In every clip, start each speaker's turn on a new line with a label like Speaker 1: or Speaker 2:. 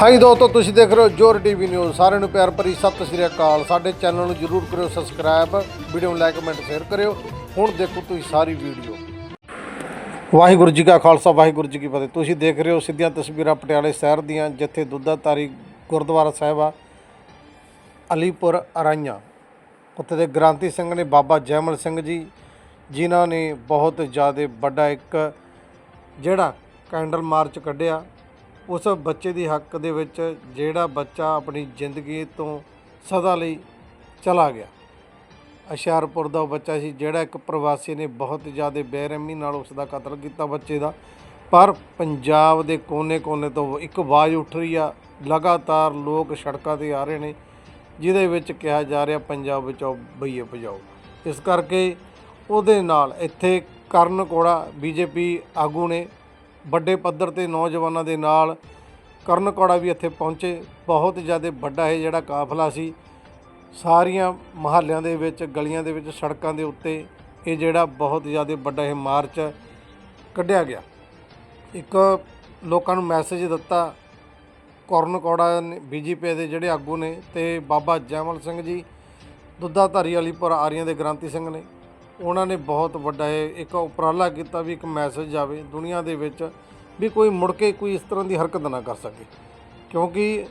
Speaker 1: High ਦੋਸਤੋ, ਤੁਸੀਂ ਦੇਖ ਰਹੇ ਹੋ ਜੋਰ ਟੀਵੀ ਨਿਊਜ਼। ਸਾਰਿਆਂ ਨੂੰ ਪਿਆਰ ਭਰੀ ਸਤਿ ਸ੍ਰੀ ਅਕਾਲ। ਸਾਡੇ ਚੈਨਲ ਨੂੰ ਜਰੂਰ ਕਰਿਓ ਸਬਸਕ੍ਰਾਈਬ ਵੀਡੀਓ ਨੂੰ ਲਾਈਕ ਕਮੈਂਟ ਸ਼ੇਅਰ ਕਰਿਓ। ਹੁਣ ਦੇਖੋ ਤੁਸੀਂ ਸਾਰੀ ਵੀਡੀਓ ਵਾਹਿਗੁਰੂ ਜੀ ਕਾ ਖਾਲਸਾ, ਵਾਹਿਗੁਰੂ ਜੀ ਕੀ ਫਤਿਹ। ਤੁਸੀਂ ਦੇਖ ਰਹੇ ਹੋ ਸਿੱਧੀਆਂ ਤਸਵੀਰਾਂ ਪਟਿਆਲੇ ਸ਼ਹਿਰ ਦੀਆਂ, ਜਿੱਥੇ ਦੁੱਧਾਧਾਰੀ ਗੁਰਦੁਆਰਾ ਸਾਹਿਬ ਆ, ਅਲੀਪੁਰ ਅਰਾਈਆਂ। ਉੱਥੇ ਦੇ ਗ੍ਰਾਂਤੀ ਸਿੰਘ ਨੇ ਬਾਬਾ ਜੈਮਲ ਸਿੰਘ ਜੀ, ਜਿਨ੍ਹਾਂ ਨੇ ਬਹੁਤ ਜ਼ਿਆਦਾ ਵੱਡਾ ਇੱਕ ਜਿਹੜਾ ਕੈਂਡਲ ਮਾਰਚ ਕੱਢਿਆ। ਉਸ ਬੱਚੇ ਦੀ ਹੱਕ ਦੇ ਵਿੱਚ ਜਿਹੜਾ ਬੱਚਾ ਆਪਣੀ ਜ਼ਿੰਦਗੀ ਤੋਂ ਸਦਾ ਲਈ ਚਲਾ ਗਿਆ। ਹੁਸ਼ਿਆਰਪੁਰ ਦਾ ਉਹ ਬੱਚਾ ਸੀ ਜਿਹੜਾ ਇੱਕ ਪ੍ਰਵਾਸੀ ਨੇ ਬਹੁਤ ਜ਼ਿਆਦਾ ਬੇਰਹਿਮੀ ਨਾਲ ਉਸ ਦਾ ਕਤਲ ਕੀਤਾ ਬੱਚੇ ਦਾ। ਪਰ ਪੰਜਾਬ ਦੇ ਕੋਨੇ-ਕੋਨੇ ਤੋਂ ਇੱਕ ਆਵਾਜ਼ ਉੱਠ ਰਹੀ ਆ। ਲਗਾਤਾਰ ਲੋਕ ਸੜਕਾਂ ਤੇ ਆ ਰਹੇ ਨੇ, ਜਿਹਦੇ ਵਿੱਚ ਕਿਹਾ ਜਾ ਰਿਹਾ ਪੰਜਾਬ ਬਚਾਓ ਬਈਏ ਭਜਾਓ। ਇਸ ਕਰਕੇ ਉਹਦੇ ਨਾਲ ਇੱਥੇ ਕਰਨ ਕੋੜਾ ਬੀਜੇਪੀ ਆਗੂ ਨੇ ਵੱਡੇ ਪੱਧਰ ਤੇ ਨੌਜਵਾਨਾਂ ਦੇ ਨਾਲ ਕਰਨ ਕੌੜਾ ਵੀ ਇੱਥੇ ਪਹੁੰਚੇ। ਬਹੁਤ ਜ਼ਿਆਦਾ ਵੱਡਾ ਇਹ ਜਿਹੜਾ ਕਾਫਲਾ ਸੀ। ਸਾਰੀਆਂ ਮਹੱਲਿਆਂ ਦੇ ਵਿੱਚ, ਗਲੀਆਂ ਦੇ ਵਿੱਚ, ਸੜਕਾਂ ਦੇ ਉੱਤੇ ਇਹ ਜਿਹੜਾ ਬਹੁਤ ਜ਼ਿਆਦਾ ਵੱਡਾ ਇਹ ਮਾਰਚ ਕੱਢਿਆ ਗਿਆ। ਇੱਕ ਲੋਕਾਂ ਨੂੰ ਮੈਸੇਜ ਦਿੱਤਾ, ਕਰਨ ਕੌੜਾ ਨੇ ਬੀਜੇਪੀ ਦੇ ਜਿਹੜੇ ਆਗੂ ਨੇ ਤੇ ਬਾਬਾ ਜੈਮਲ ਸਿੰਘ ਜੀ, ਦੁੱਧਾਧਾਰੀ ਵਾਲੀਪੁਰ ਆਰੀਆਂ ਦੇ ਗ੍ਰਾਂਤੀ ਸਿੰਘ ਨੇ। ਉਹਨਾਂ ਨੇ ਬਹੁਤ ਵੱਡਾ ਇਹ ਇੱਕ ਉਪਰਾਲਾ ਕੀਤਾ ਵੀ ਇੱਕ ਮੈਸੇਜ ਜਾਵੇ ਦੁਨੀਆ ਦੇ ਵਿੱਚ ਵੀ ਕੋਈ ਮੁੜ ਕੇ ਕੋਈ ਇਸ ਤਰ੍ਹਾਂ ਦੀ ਹਰਕਤ ਨਾ ਕਰ ਸਕੇ। ਕਿਉਂਕਿ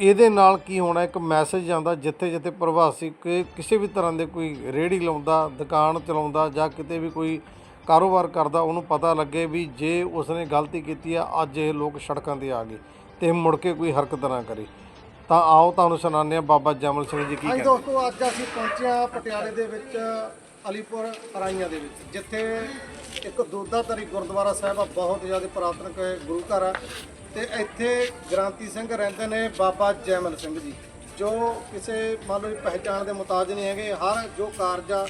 Speaker 1: ਇਹਦੇ ਨਾਲ ਕੀ ਹੋਣਾ ਇੱਕ ਮੈਸੇਜ ਜਾਂਦਾ ਜਿੱਥੇ ਜਿੱਥੇ ਪ੍ਰਵਾਸੀ ਕਿਸੇ ਵੀ ਤਰ੍ਹਾਂ ਦੇ ਕੋਈ ਰੇੜੀ ਲਾਉਂਦਾ ਦੁਕਾਨ ਚਲਾਉਂਦਾ ਜਾਂ ਕਿਤੇ ਵੀ ਕੋਈ ਕਾਰੋਬਾਰ ਕਰਦਾ ਉਹਨੂੰ ਪਤਾ ਲੱਗੇ ਵੀ ਜੇ ਉਸਨੇ ਗਲਤੀ ਕੀਤੀ ਆ ਅੱਜ ਇਹ ਲੋਕ ਸੜਕਾਂ ਤੇ ਆ ਗਏ ਤੇ ਮੁੜ ਕੇ ਕੋਈ ਹਰਕਤ ਨਾ ਕਰੇ। ਤਾਂ ਆਓ ਤੁਹਾਨੂੰ ਸੁਣਾਉਂਦੇ ਹਾਂ ਬਾਬਾ ਜਮਲ ਸਿੰਘ ਜੀ ਕੀ
Speaker 2: ਹਾਂਜੀ
Speaker 1: ਕਹਿੰਦੇ।
Speaker 2: ਦੋਸਤੋ ਅੱਜ ਅਸੀਂ ਪਹੁੰਚੇ ਪਟਿਆਲੇ ਦੇ ਵਿੱਚ ਅਲੀਪੁਰ ਅਰਾਈਆਂ ਦੇ ਵਿੱਚ, ਜਿੱਥੇ ਇੱਕ ਦੋਦਾਧਰੀ ਗੁਰਦੁਆਰਾ ਸਾਹਿਬ ਆ, ਬਹੁਤ ਜ਼ਿਆਦਾ ਪੁਰਾਤਨ ਕ- ਗੁਰੂ ਘਰ ਆ। ਤੇ ਇੱਥੇ ਗ੍ਰਾਂਤੀ ਸਿੰਘ ਰਹਿੰਦੇ ਨੇ ਬਾਬਾ ਜੈਮਲ ਸਿੰਘ ਜੀ, ਜੋ ਕਿਸੇ ਮੰਨ ਲਓ ਪਹਿਚਾਣ ਦੇ ਮੁਤਾਜ ਨਹੀਂ ਹੈਗੇ, ਹਰ ਜੋ ਕਾਰਜ ਆ,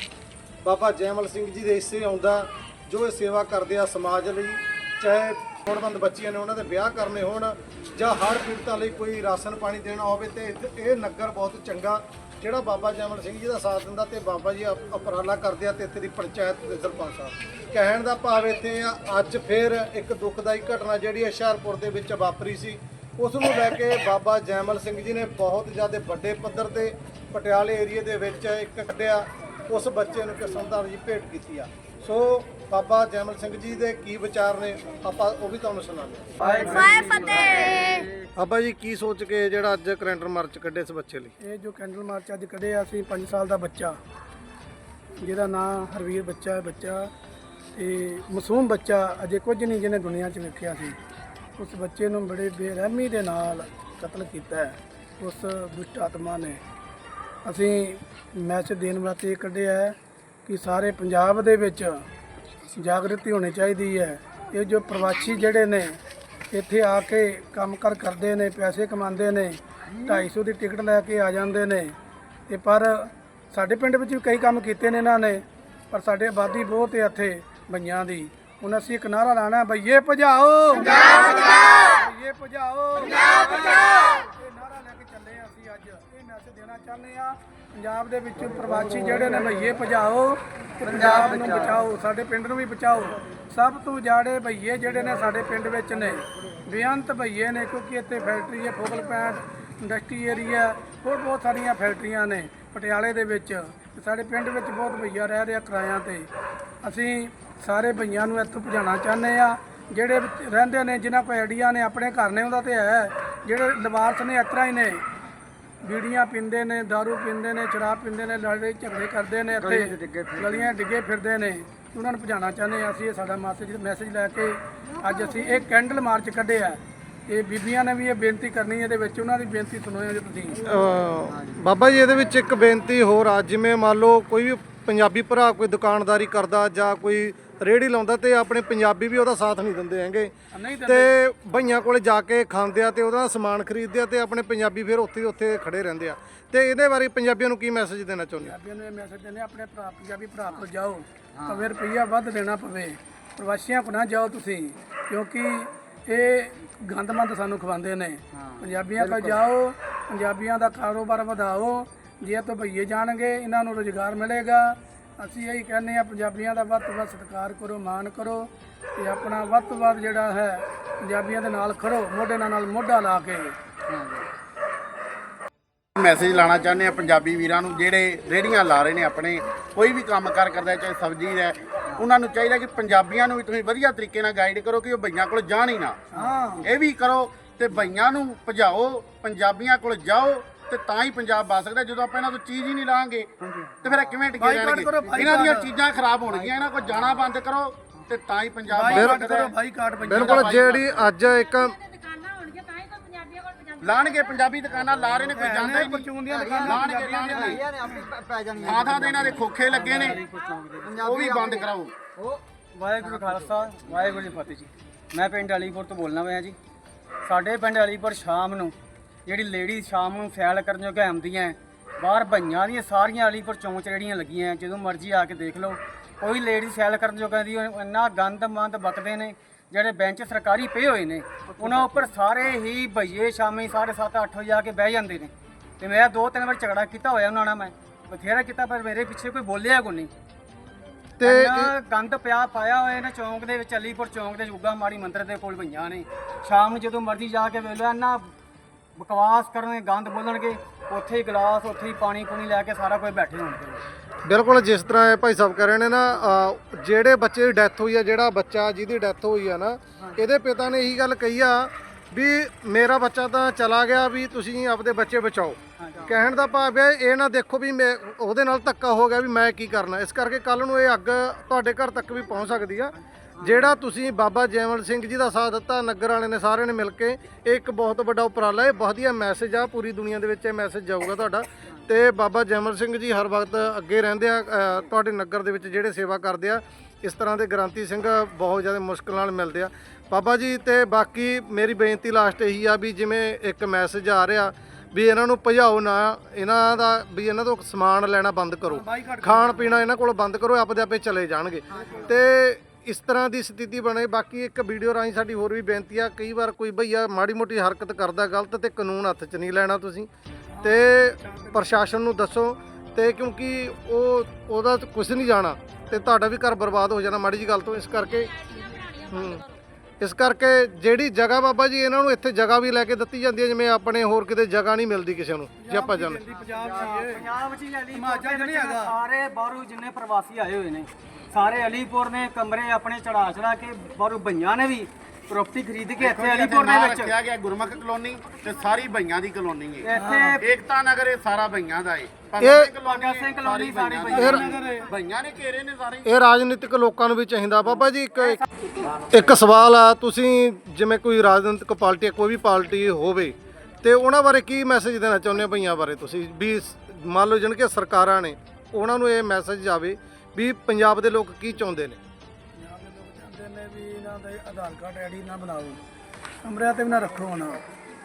Speaker 2: ਬਾਬਾ ਜੈਮਲ ਸਿੰਘ ਜੀ ਦੇ ਹਿੱਸੇ ਆਉਂਦਾ, ਜੋ ਇਹ ਸੇਵਾ ਕਰਦੇ ਆ ਸਮਾਜ ਲਈ, ਚਾਹੇ ਲੋੜਵੰਦ ਬੱਚੀਆਂ ਨੇ ਉਹਨਾਂ ਦੇ ਵਿਆਹ ਕਰਨੇ ਹੋਣ, ਜਾਂ ਹਰ ਪੀੜਤਾਂ ਲਈ ਕੋਈ ਰਾਸ਼ਨ ਪਾਣੀ ਦੇਣਾ ਹੋਵੇ, ਤੇ ਇਹ ਨਗਰ ਬਹੁਤ ਚੰਗਾ ਜਿਹੜਾ ਬਾਬਾ ਜਮਲ ਸਿੰਘ ਜੀ ਦਾ ਸਾਥ ਦਿੰਦਾ ਤੇ ਬਾਬਾ ਜੀ ਅਪ- ਉਪਰਾਲਾ ਕਰਦੇ ਆ ਤੇ ਇੱਥੇ ਦੀ ਪੰਚਾਇਤ ਦੇ ਸਰਪੰਚ ਸਾਹਿਬ। ਕਹਿਣ ਦਾ ਭਾਵ ਇੱਥੇ ਅੱਜ ਫੇਰ ਇੱਕ ਦੁਖਦਾਈ ਘਟਨਾ ਜਿਹੜੀ ਹੁਸ਼ਿਆਰਪੁਰ ਦੇ ਵਿੱਚ ਵਾਪਰੀ ਸੀ। ਉਸ ਨੂੰ ਲੈ ਕੇ ਬਾਬਾ ਜੈਮਲ ਸਿੰਘ ਜੀ ਨੇ ਬਹੁਤ ਜ਼ਿਆਦਾ ਵੱਡੇ ਪੱਧਰ ਤੇ ਪਟਿਆਲੇ ਏਰੀਏ ਦੇ ਵਿੱਚ ਇੱਕ ਕੱਢਿਆ। ਉਸ ਬੱਚੇ ਨੂੰ ਕਿਸਮਦਾਰ ਜੀ ਭੇਟ ਕੀਤੀ ਆ। ਸੋ ਬਾਬਾ ਜੈਮਲ ਸਿੰਘ ਜੀ ਦੇ ਕੀ ਵਿਚਾਰ ਨੇ? ਆਪਾਂ ਉਹ ਵੀ ਤੁਹਾਨੂੰ ਸੁਣਾਉਂਦੇ ਹਾਂ।
Speaker 3: ਵਾਹਿ ਫਤਿਹ।
Speaker 1: ਬਾਬਾ ਜੀ ਕੀ ਸੋਚ ਕੇ ਜਿਹੜਾ ਅੱਜ ਕਰੈਂਡਰ ਮਾਰਚ ਕੱਢੇ ਇਸ ਬੱਚੇ ਲਈ?
Speaker 4: ਇਹ ਜੋ ਕੈਂਡਲ ਮਾਰਚ ਅੱਜ ਕੱਢਿਆ ਅਸੀਂ 5 ਸਾਲ ਦਾ ਬੱਚਾ। ਜਿਹਦਾ ਨਾਮ ਹਰਵੀਰ ਬੱਚਾ ਹੈ ਬੱਚਾ। ਤੇ ਮਾਸੂਮ ਬੱਚਾ ਅਜੇ ਕੁਝ ਨਹੀਂ ਜਿਹਨੇ ਦੁਨੀਆ 'ਚ ਵੇਖਿਆ ਸੀ। ਉਸ ਬੱਚੇ ਨੂੰ ਬੜੇ ਬੇਰਹਿਮੀ ਦੇ ਨਾਲ ਕਤਲ ਕੀਤਾ ਹੈ। ਉਸ ਦੁਸ਼ਟ ਆਤਮਾ ਨੇ। ਅਸੀਂ ਮੈਸੇਜ ਦੇਣ ਵਾਸਤੇ ਇਹ ਕੱਢਿਆ ਹੈ। ਕਿ ਸਾਰੇ ਪੰਜਾਬ ਦੇ ਵਿੱਚ ਜਾਗਰਤੀ ਹੋਣੀ ਚਾਹੀਦੀ ਹੈ। ਇਹ ਜੋ ਪ੍ਰਵਾਸੀ ਜਿਹੜੇ ਨੇ, ਇੱਥੇ ਆ ਕੇ ਕੰਮ ਕਰ ਕਰਦੇ ਨੇ, ਪੈਸੇ ਕਮਾਉਂਦੇ ਨੇ 250 ਦੀ ਟਿਕਟ ਲੈ ਕੇ ਆ ਜਾਂਦੇ ਨੇ। ਤੇ ਪਰ ਸਾਡੇ ਪਿੰਡ ਵਿੱਚ ਵੀ ਕਈ ਕੰਮ ਕੀਤੇ ਨੇ ਇਹਨਾਂ ਨੇ, ਪਰ ਸਾਡੇ ਆਬਾਦੀ ਬਹੁਤ ਹੈ ਇੱਥੇ ਬਈਆਂ ਦੀ। ਹੁਣ ਅਸੀਂ ਇੱਕ ਨਾਰਾ ਲਾਣਾ ਬਈਏ ਭਜਾਓ। ਪੰਜਾਬ ਭਜਾਓ। ਬਈਏ ਭਜਾਓ। ਚਾਹੁੰਦੇ ਆ, ਪੰਜਾਬ ਦੇ ਵਿੱਚ ਪ੍ਰਵਾਸੀ ਜਿਹੜੇ ਨੇ ਬਈਏ ਭਜਾਓ ਪੰਜਾਬ ਨੂੰ ਬਚਾਓ, ਸਾਡੇ ਪਿੰਡ ਨੂੰ ਵੀ ਬਚਾਓ। ਸਭ ਤੋਂ ਜਾੜੇ ਬਈਏ ਜਿਹੜੇ ਨੇ ਸਾਡੇ ਪਿੰਡ ਵਿੱਚ ਨੇ। ਬੇਅੰਤ ਬਈਏ ਨੇ ਕਿਉਂਕਿ ਇੱਥੇ ਫੈਕਟਰੀ ਹੈ, ਫੋਕਲ ਪੈਂਟ ਇੰਡਸਟਰੀ ਏਰੀਆ, ਹੋਰ ਬਹੁਤ ਸਾਰੀਆਂ ਫੈਕਟਰੀਆਂ ਨੇ ਪਟਿਆਲੇ ਦੇ ਵਿੱਚ। ਸਾਡੇ ਪਿੰਡ ਵਿੱਚ ਬਹੁਤ ਭਈਆ ਰਹਿ ਰਿਹਾ ਕਿਰਾਇਆਂ ਤੇ। ਅਸੀਂ ਸਾਰੇ ਭਈਆਂ ਨੂੰ ਇੱਥੋਂ ਭਜਾਉਣਾ ਚਾਹੁੰਦੇ ਆ। ਜਿਹੜੇ ਰਹਿੰਦੇ ਨੇ, ਜਿਨ੍ਹਾਂ ਕੋਲ ਆਈਡੀਆ ਨੇ, ਆਪਣੇ ਘਰ ਨੇ, ਉਹਦਾ ਤੇ ਹੈ। ਜਿਹੜੇ ਲਵਾਰਸ ਨੇ, ਇਸ ਤਰ੍ਹਾਂ ਹੀ ਨੇ। ਬੀੜੀਆਂ ਪੀਂਦੇ ਨੇ दारू ਪੀਂਦੇ ਨੇ ਸ਼ਰਾਬ ਪੀਂਦੇ ਨੇ ਲੜਾਈ ਝਗੜੇ ਕਰਦੇ ਨੇ ਇੱਥੇ ਗਲੀਆਂ ਡਿੱਗੇ ਫਿਰਦੇ ਨੇ। ਉਹਨਾਂ ਨੂੰ ਭਜਾਉਣਾ ਚਾਹੁੰਦੇ ਹਾਂ ਅਸੀਂ ਇਹ ਸਾਡਾ ਮੈਸੇਜ ਮੈਸੇਜ ਲੈ ਕੇ ਅੱਜ ਅਸੀਂ ਇਹ ਕੈਂਡਲ ਮਾਰਚ ਕੱਢਿਆ ਇਹ ਬੀਬੀਆਂ ਨੇ ਵੀ ਇਹ ਬੇਨਤੀ ਕਰਨੀ ਹੈ ਇਹਦੇ ਵਿੱਚ ਉਹਨਾਂ ਦੀ ਬੇਨਤੀ ਸੁਣੋ ਜੀ ਤੁਸੀਂ।
Speaker 1: ਬਾਬਾ ਜੀ ਇਹਦੇ ਵਿੱਚ ਇੱਕ ਬੇਨਤੀ ਹੋਰ ਆ ਜਿਵੇਂ ਮੰਨ ਲਓ ਕੋਈ ਵੀ ਪੰਜਾਬੀ ਭਰਾ ਕੋਈ ਦੁਕਾਨਦਾਰੀ ਕਰਦਾ ਜਾਂ ਕੋਈ ਰੇੜੀ ਲਾਉਂਦਾ ਤੇ ਆਪਣੇ ਪੰਜਾਬੀ ਵੀ ਉਹਦਾ ਸਾਥ ਨਹੀਂ ਦਿੰਦੇ ਹੈਗੇ।
Speaker 4: ਨਹੀਂ
Speaker 1: ਤੇ ਭਈਆਂ ਕੋਲੇ ਜਾ ਕੇ ਖਾਂਦੇ ਆ ਤੇ ਉਹਦਾ ਸਮਾਨ ਖਰੀਦਦੇ ਆ ਤੇ ਆਪਣੇ ਪੰਜਾਬੀ ਫਿਰ ਉੱਥੇ ਉੱਥੇ ਖੜੇ ਰਹਿੰਦੇ ਆ। ਤੇ ਇਹਦੇ ਬਾਰੇ ਪੰਜਾਬੀਆਂ ਨੂੰ ਕੀ ਮੈਸੇਜ ਦੇਣਾ ਚਾਹੁੰਦੇ ਆ
Speaker 4: ਪੰਜਾਬੀਆਂ ਨੂੰ ਇਹ ਮੈਸੇਜ ਦਿੰਦੇ ਆਪਣੇ ਭਰਾ ਪੰਜਾਬੀ ਭਰਾ ਕੋਲ ਜਾਓ ਭਾਵੇਂ ਰੁਪਈਆ ਵੱਧ ਦੇਣਾ ਪਵੇ ਪ੍ਰਵਾਸੀਆਂ ਕੋਲ ਨਾ ਜਾਓ ਤੁਸੀਂ ਕਿਉਂਕਿ ਇਹ ਗੰਦਮੰਦ ਸਾਨੂੰ ਖਵਾਉਂਦੇ ਨੇ। ਪੰਜਾਬੀਆਂ ਕੋਲ ਜਾਓ ਪੰਜਾਬੀਆਂ ਦਾ ਕਾਰੋਬਾਰ ਵਧਾਓ ਜੇ ਤੋਂ ਭਈਏ ਜਾਣਗੇ ਇਹਨਾਂ ਨੂੰ ਰੋਜ਼ਗਾਰ ਮਿਲੇਗਾ। ਅਸੀਂ ਇਹੀ ਕਹਿੰਦੇ ਆ ਪੰਜਾਬੀਆਂ ਦਾ ਵੱਧ ਤੋਂ ਵੱਧ ਸਤਿਕਾਰ ਕਰੋ ਮਾਣ ਕਰੋ ਤੇ ਆਪਣਾ ਵੱਧ ਤੋਂ ਵੱਧ ਜਿਹੜਾ ਹੈ ਪੰਜਾਬੀਆਂ ਦੇ ਨਾਲ ਖੜੋ ਮੋਢੇ ਨਾਲ ਨਾਲ ਮੋਢਾ ਲਾ ਕੇ।
Speaker 5: ਮੈਸੇਜ ਲਾਣਾ ਚਾਹੁੰਦੇ ਆ ਪੰਜਾਬੀ ਵੀਰਾਂ ਨੂੰ ਜਿਹੜੇ ਰੇੜੀਆਂ ਲਾ ਰਹੇ ਨੇ ਆਪਣੇ ਕੋਈ ਵੀ ਕੰਮ ਕਾਰ ਕਰਦਾ ਚਾਹੇ ਸਬਜ਼ੀ ਦਾ ਉਹਨਾਂ ਨੂੰ ਚਾਹੀਦਾ ਕਿ ਪੰਜਾਬੀਆਂ ਨੂੰ ਵੀ ਤੁਸੀਂ ਵਧੀਆ ਤਰੀਕੇ ਨਾਲ ਗਾਈਡ ਕਰੋ ਕਿ ਉਹ ਬਈਆਂ ਕੋਲ ਜਾਣ ਹੀ ਨਾ।
Speaker 4: ਹਾਂ।
Speaker 5: ਇਹ ਵੀ ਕਰੋ ਤੇ ਬਈਆਂ ਨੂੰ ਭਜਾਓ ਪੰਜਾਬੀਆਂ ਕੋਲ ਜਾਓ ਤੇ ਤਾਂ ਹੀ ਪੰਜਾਬ ਬਚ ਸਕਦਾ ਜਦੋਂ ਆਪਾਂ ਇਹਨਾਂ ਤੋਂ ਚੀਜ਼ ਹੀ ਨਹੀਂ ਲਾਂਗੇ ਤੇ ਫਿਰ ਇਹ ਕਿਵੇਂ ਟਿਕੇ
Speaker 4: ਬਾਈਕਾਟ
Speaker 5: ਰਹਿਣਗੇ?
Speaker 4: ਬਾਈਕਾਟ।
Speaker 5: ਇਹਨਾਂ ਦੀਆਂ ਚੀਜ਼ਾਂ ਖਰਾਬ ਹੋਣਗੀਆਂ ਇਹਨਾਂ ਕੋਲ ਜਾਣਾ ਬੰਦ ਕਰੋ ਤੇ ਤਾਂ ਹੀ ਪੰਜਾਬ ਬਚ
Speaker 4: ਕਾਟ
Speaker 5: ਸਕਦਾ।
Speaker 4: ਕਰੋ
Speaker 5: ਹੈ।
Speaker 4: ਬਾਈ ਕਾਟ ਪੰਜਾਬੀ
Speaker 1: ਬਿਲਕੁਲ ਜਿਹੜੀ ਅੱਜ ਇੱਕ
Speaker 3: ਦੁਕਾਨਾਂ ਹੋਣਗੀਆਂ ਤਾਂ ਹੀ ਕੋਈ ਪੰਜਾਬੀਆਂ ਕੋਲ ਪੰਜਾਬੀ
Speaker 5: ਲਾਣਗੇ ਪੰਜਾਬੀ ਦੁਕਾਨਾਂ ਲਾ ਰਹੇ ਨੇ ਕੋਈ ਜਾਂਦਾ ਹੀ ਨਹੀਂ।
Speaker 4: ਪਰਚੂਨ ਦੀਆਂ ਦੁਕਾਨਾਂ
Speaker 5: ਲਾਣਗੇ
Speaker 4: ਪੰਜਾਬੀਆਂ ਦੀਆਂ।
Speaker 5: ਲਾਣਗੇ। ਥਾਂ ਥਾਂ ਤੇ ਇਹਨਾਂ ਦੇ ਖੋਖੇ ਲੱਗੇ ਨੇ ਉਹ ਵੀ ਬੰਦ ਕਰਾਓ।
Speaker 6: ਵਾਹਿਗੁਰੂ ਖਾਲਸਾ ਵਾਹਿਗੁਰੂ ਜੀ ਫਤਿਹ ਜੀ। ਮੈਂ ਪਿੰਡ ਅਲੀਪੁਰ ਤੋਂ ਬੋਲਣਾ ਪਿਆ ਜੀ। ਸਾਡੇ ਪਿੰਡ ਅਲੀਪੁਰ ਸ਼ਾਮ ਨੂੰ ਜਿਹੜੀ ਲੇਡੀ ਸ਼ਾਮ ਨੂੰ ਸੈਲ ਕਰਨ ਜੋ ਆਉਂਦੀਆਂ ਬਾਹਰ ਭਈਆਂ ਦੀਆਂ ਸਾਰੀਆਂ ਅਲੀਪੁਰ ਚੌਂਚ ਰੇੜੀਆਂ ਲੱਗੀਆਂ ਜਦੋਂ ਮਰਜ਼ੀ ਆ ਕੇ ਦੇਖ ਲਓ। ਕੋਈ ਲੇਡੀ ਸੈਲ ਕਰਨ ਜੋ ਕਹਿੰਦੀ ਇੰਨਾ ਗੰਦ ਮੰਦ ਬਕਦੇ ਨੇ ਜਿਹੜੇ ਬੈਂਚ ਸਰਕਾਰੀ ਪਏ ਹੋਏ ਨੇ ਉਹਨਾਂ ਉੱਪਰ ਸਾਰੇ ਹੀ ਭਈਏ ਸ਼ਾਮੀ 7:30 8 ਵਜੇ ਆ ਕੇ ਬਹਿ ਜਾਂਦੇ ਨੇ। ਤੇ ਮੈਂ ਦੋ ਤਿੰਨ ਵਾਰ ਝਗੜਾ ਕੀਤਾ ਹੋਇਆ ਉਹਨਾਂ ਨਾਲ ਮੈਂ ਬਥੇਰਾ ਕੀਤਾ ਪਰ ਮੇਰੇ ਪਿੱਛੇ ਕੋਈ ਬੋਲਿਆ ਕੋਈ ਨਹੀਂ।
Speaker 1: ਤੇ
Speaker 6: ਗੰਦ ਪਿਆ ਪਾਇਆ ਹੋਇਆ ਨੇ ਚੌਂਕ ਦੇ ਵਿੱਚ ਅਲੀਪੁਰ ਚੌਂਕ ਦੇ ਜੁਗਾ ਮਾੜੀ ਮੰਦਰ ਦੇ ਕੋਲ ਭਈਆਂ ਨੇ। ਸ਼ਾਮ ਨੂੰ ਜਦੋਂ ਮਰਜ਼ੀ ਜਾ ਕੇ ਵੇਖ ਲਓ ਇੰਨਾ ਬਕਵਾਸ ਕਰਨਗੇ ਗੰਦ ਬੋਲਣਗੇ ਉੱਥੇ ਹੀ ਗਲਾਸ ਉੱਥੇ ਹੀ ਪਾਣੀ ਪੂਣੀ ਲੈ ਕੇ ਸਾਰਾ ਕੁਝ ਬੈਠੇ ਹੋਣਗੇ।
Speaker 1: ਬਿਲਕੁਲ ਜਿਸ ਤਰ੍ਹਾਂ ਇਹ ਭਾਈ ਸਾਹਿਬ ਕਹਿ ਰਹੇ ਨੇ ਨਾ ਅ, ਜਿਹੜੇ ਬੱਚੇ ਦੀ ਡੈਥ ਹੋਈ ਆ ਜਿਹੜਾ ਬੱਚਾ ਜਿਹਦੀ ਡੈਥ ਹੋਈ ਆ ਨਾ ਇਹਦੇ ਪਿਤਾ ਨੇ ਇਹੀ ਗੱਲ ਕਹੀ ਆ ਵੀ ਮੇਰਾ ਬੱਚਾ ਤਾਂ ਚਲਾ ਗਿਆ ਵੀ ਤੁਸੀਂ ਆਪਦੇ ਬੱਚੇ ਬਚਾਓ। ਕਹਿਣ ਦਾ ਭਾਵ ਹੈ ਇਹ ਨਾ ਦੇਖੋ ਵੀ ਮੈਂ ਉਹਦੇ ਨਾਲ ਧੱਕਾ ਹੋ ਗਿਆ ਵੀ ਮੈਂ ਕੀ ਕਰਨਾ। ਇਸ ਕਰਕੇ ਕੱਲ ਨੂੰ ਇਹ ਅੱਗ ਤੁਹਾਡੇ ਘਰ ਤੱਕ ਵੀ ਪਹੁੰਚ ਸਕਦੀ ਆ। ਜਿਹੜਾ ਤੁਸੀਂ ਬਾਬਾ ਜੈਮਲ ਸਿੰਘ ਜੀ ਦਾ ਸਾਥ ਦਿੱਤਾ ਨਗਰ ਵਾਲੇ ਨੇ ਸਾਰਿਆਂ ਨੇ ਮਿਲ ਕੇ ਇਹ ਇੱਕ ਬਹੁਤ ਵੱਡਾ ਉਪਰਾਲਾ ਹੈ। ਵਧੀਆ ਮੈਸੇਜ ਆ ਪੂਰੀ ਦੁਨੀਆ ਦੇ ਵਿੱਚ ਇਹ ਮੈਸੇਜ ਜਾਊਗਾ ਤੁਹਾਡਾ। ਤੇ ਬਾਬਾ ਜੈਮਲ ਸਿੰਘ ਜੀ ਹਰ ਵਕਤ ਅੱਗੇ ਰਹਿੰਦੇ ਆ ਤੁਹਾਡੇ ਨਗਰ ਦੇ ਵਿੱਚ ਜਿਹੜੇ ਸੇਵਾ ਕਰਦੇ ਆ ਇਸ ਤਰ੍ਹਾਂ ਦੇ ਗ੍ਰਾਂਤੀ ਸਿੰਘ ਬਹੁਤ ਜ਼ਿਆਦਾ ਮੁਸ਼ਕਲ ਨਾਲ ਮਿਲਦੇ ਆ। ਬਾਬਾ ਜੀ ਤੇ ਬਾਕੀ ਮੇਰੀ ਬੇਨਤੀ ਲਾਸਟ ਇਹੀ ਆ ਵੀ ਜਿਵੇਂ ਇੱਕ ਮੈਸੇਜ ਆ ਰਿਹਾ ਵੀ ਇਹਨਾਂ ਨੂੰ ਭਜਾਓ ਨਾ ਇਹਨਾਂ ਦਾ ਵੀ ਇਹਨਾਂ ਤੋਂ ਸਮਾਨ ਲੈਣਾ ਬੰਦ ਕਰੋ। ਖਾਣ ਪੀਣਾ ਇਹਨਾਂ ਕੋਲ ਬੰਦ ਕਰੋ ਆਪਦੇ ਆਪੇ ਚਲੇ ਜਾਣਗੇ। ਤੇ ਇਸ ਤਰ੍ਹਾਂ ਦੀ ਸਥਿਤੀ ਬਣੇ। ਬਾਕੀ ਇੱਕ ਵੀਡੀਓ ਰਾਹੀਂ ਸਾਡੀ ਹੋਰ ਵੀ ਬੇਨਤੀ ਆ, ਕਈ ਵਾਰ ਕੋਈ ਭਈਆ ਮਾੜੀ ਮੋਟੀ ਹਰਕਤ ਕਰਦਾ ਗਲਤ ਤੇ ਕਾਨੂੰਨ ਹੱਥ 'ਚ ਨਹੀਂ ਲੈਣਾ ਤੁਸੀਂ। ਤੇ ਪ੍ਰਸ਼ਾਸਨ ਨੂੰ ਦੱਸੋ ਤੇ ਕਿਉਂਕਿ ਉਹ, ਉਹਦਾ ਕੁਝ ਨਹੀਂ ਜਾਣਾ ਤੇ ਤੁਹਾਡਾ ਵੀ ਘਰ ਬਰਬਾਦ ਹੋ ਜਾਣਾ ਮਾੜੀ ਜੀ ਗੱਲ ਤੋਂ। ਇਸ ਕਰਕੇ, ਹੂੰ, ਇਸ ਕਰਕੇ ਜਿਹੜੀ ਜਗ੍ਹਾ ਬਾਬਾ ਜੀ ਇਹਨਾਂ ਨੂੰ ਇੱਥੇ ਜਗ੍ਹਾ ਵੀ ਲੈ ਕੇ ਦਿੱਤੀ ਜਾਂਦੀ ਹੈ, ਜਿਵੇਂ ਆਪਣੇ ਹੋਰ ਕਿਤੇ ਜਗ੍ਹਾ ਨਹੀਂ ਮਿਲਦੀ ਕਿਸੇ ਨੂੰ, ਜੇ ਆਪਾਂ ਜਾਣ।
Speaker 4: ਪੰਜਾਬ ਚ ਇਹ
Speaker 6: ਪੰਜਾਬ ਵਿੱਚ
Speaker 4: ਹਿਮਾਚਲ ਚ ਨਹੀਂ ਹੈਗਾ।
Speaker 6: ਸਾਰੇ ਬਾਹਰੋਂ ਜਿੰਨੇ ਪ੍ਰਵਾਸੀ ਆਏ ਹੋਏ ਨੇ ਸਾਰੇ ਅਲੀਪੁਰ ਨੇ ਕਮਰੇ ਆਪਣੇ ਚੜਾ ਚੜਾ ਕੇ ਬਾਹਰੋਂ ਭਈਆਂ ਨੇ ਵੀ ਪ੍ਰਾਪਰਟੀ ਖਰੀਦ ਕੇ ਇੱਥੇ ਅਲੀਪੁਰ ਦੇ
Speaker 5: ਨਾਂ
Speaker 6: ਵਿੱਚ।
Speaker 5: ਰੱਖਿਆ ਗਿਆ ਗੁਰਮੁਖ ਕਲੋਨੀ ਤੇ ਸਾਰੀ ਬਈਆਂ ਦੀ ਕਲੋਨੀ ਹੈ।
Speaker 6: ਇੱਥੇ
Speaker 5: ਏਕਤਾ ਨਗਰ ਇਹ ਸਾਰਾ ਬਈਆਂ ਦਾ ਏ
Speaker 1: ਇਹ-
Speaker 6: ਭਗਤ ਸਿੰਘ ਕਲੋਨੀ ਸਾਰੀ
Speaker 5: ਸਾਰੀ
Speaker 6: ਭਈਆਂ
Speaker 1: ਇਹ-
Speaker 5: ਬਈਆਂ ਨੇ ਘੇਰੇ ਨੇ ਸਾਰੇ।
Speaker 1: ਇਹ ਰਾਜਨੀਤਿਕ ਲੋਕਾਂ ਨੂੰ ਵੀ ਚਾਹੀਦਾ। ਬਾਬਾ ਜੀ ਇੱਕ ਇੱਕ ਸਵਾਲ ਆ। ਤੁਸੀਂ ਜਿਵੇਂ ਕੋਈ ਰਾਜਨੀਤਿਕ ਪਾਰਟੀ ਕੋਈ ਵੀ ਪਾਰਟੀ ਹੋਵੇ ਤੇ ਉਹਨਾਂ ਬਾਰੇ ਕੀ ਮੈਸੇਜ ਦੇਣਾ ਚਾਹੁੰਦੇ ਹੋ ਭਈਆਂ ਬਾਰੇ ਤੁਸੀਂ? ਵੀ ਮੰਨ ਲਓ ਜਾਣੀ ਕਿ ਸਰਕਾਰਾਂ ਨੇ ਉਹਨਾਂ ਨੂੰ ਇਹ ਮੈਸੇਜ ਜਾਵੇ ਵੀ ਪੰਜਾਬ ਦੇ ਲੋਕ ਕੀ ਚਾਹੁੰਦੇ ਨੇ?
Speaker 4: ਪੰਜਾਬ ਦੇ ਲੋਕ ਚਾਹੁੰਦੇ ਨੇ ਵੀ ਇਹਨਾਂ ਦੇ ਆਧਾਰ ਕਾਰਡ ਆਈਡੀ ਨਾ ਬਣਾਓ। ਕਮਰਿਆਂ ਤੇ ਵੀ ਨਾ ਰੱਖੋ ਨਾ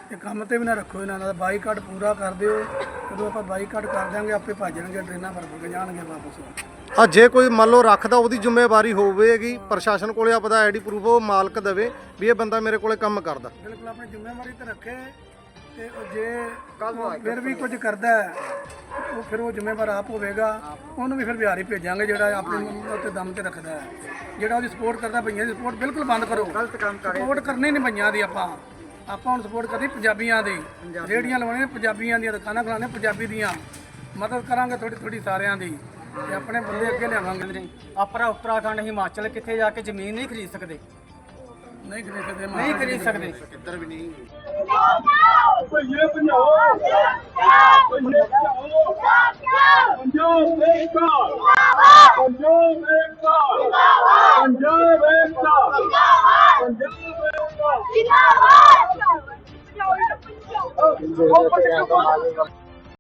Speaker 4: ਤੇ ਕੰਮ ਤੇ ਵੀ ਨਾ ਰੱਖੋ ਇਹਨਾਂ ਦਾ। ਬਾਈਕਾਟ ਪੂਰਾ ਕਰ ਦਿਓ। ਜਦੋਂ ਆਪਾਂ ਬਾਈਕਾਟ ਕਰ ਦਿਆਂਗੇ ਆਪੇ ਭੱਜਣਗੇ ਟ੍ਰੇਨਾਂ ਭਰ ਭਰ ਕੇ ਜਾਣਗੇ ਵਾਪਸ।
Speaker 1: ਆ ਜੇ ਕੋਈ ਮੰਨ ਲਓ ਰੱਖਦਾ ਉਹਦੀ ਜ਼ਿੰਮੇਵਾਰੀ ਹੋਵੇਗੀ। ਪ੍ਰਸ਼ਾਸਨ ਕੋਲੇ ਆਪਦਾ ਆਈਡੀ ਪ੍ਰੂਫ ਉਹ ਮਾਲਕ ਦੇਵੇ ਵੀ ਇਹ ਬੰਦਾ ਮੇਰੇ ਕੋਲੇ ਕੰਮ ਕਰਦਾ।
Speaker 4: ਬਿਲਕੁਲ ਆਪਣੀ ਜ਼ਿੰਮੇਵਾਰੀ ਤੇ ਰੱਖੇ। ਤੇ ਉਹ ਜੇ ਫਿਰ ਵੀ ਕੁਝ ਕਰਦਾ ਹੈ, ਉਹ ਫਿਰ ਉਹ ਜ਼ਿੰਮੇਵਾਰ ਆਪ ਹੋਵੇਗਾ। ਉਹਨੂੰ ਵੀ ਫਿਰ ਬਿਹਾਰੀ ਭੇਜਾਂਗੇ ਜਿਹੜਾ ਆਪਣੇ ਉੱਤੇ ਦਮ ਤੇ ਰੱਖਦਾ ਹੈ। ਜਿਹੜਾ ਉਹਦੀ ਸਪੋਰਟ ਕਰਦਾ ਭਈਆਂ ਦੀ ਸਪੋਰਟ ਬਿਲਕੁਲ ਬੰਦ ਕਰੋ। ਗਲਤ ਕੰਮ ਕਰੇ। ਸਪੋਰਟ ਕਰਨੀ ਨਹੀਂ ਭਈਆਂ ਦੀ ਆਪਾਂ। ਆਪਾਂ ਹੁਣ ਸਪੋਰਟ ਕਰਨੀ ਪੰਜਾਬੀਆਂ ਦੀ। ਰੇੜੀਆਂ ਲਵਾਉਣੀਆਂ ਪੰਜਾਬੀਆਂ ਦੀਆਂ ਦੁਕਾਨਾਂ ਖਲਾਣੇ ਪੰਜਾਬੀ ਦੀਆਂ। ਮਦਦ ਕਰਾਂਗੇ ਥੋੜੀ ਥੋੜੀ ਸਾਰਿਆਂ ਦੀ ਤੇ ਆਪਣੇ ਬੰਦੇ ਅੱਗੇ ਲਿਆਵਾਂਗੇ।
Speaker 6: ਆਪਰਾ ਉੱਤਰਾਖੰਡ ਹਿਮਾਚਲ ਕਿੱਥੇ ਜਾ ਕੇ ਜ਼ਮੀਨ ਨਹੀਂ ਖਰੀਦ ਸਕਦੇ?
Speaker 4: ਨਹੀਂ ਖਰੀਦ ਸਕਦੇ
Speaker 6: ਨਹੀਂ ਖਰੀਦ ਸਕਦੇ।
Speaker 5: ਕਿੱਧਰ ਵੀ ਨਹੀਂ।
Speaker 7: ਪੰਜਾਬ। ਏਕਤਾ ਪੰਜਾਬ। ਏਕਤਾ ਪੰਜਾਬ ਏਕਤਾ ਪੰਜਾਬ ਏਕਤਾ
Speaker 3: ਜਿੰਦਾਬਾਦ। ਜਿੰਦਾਬਾਦ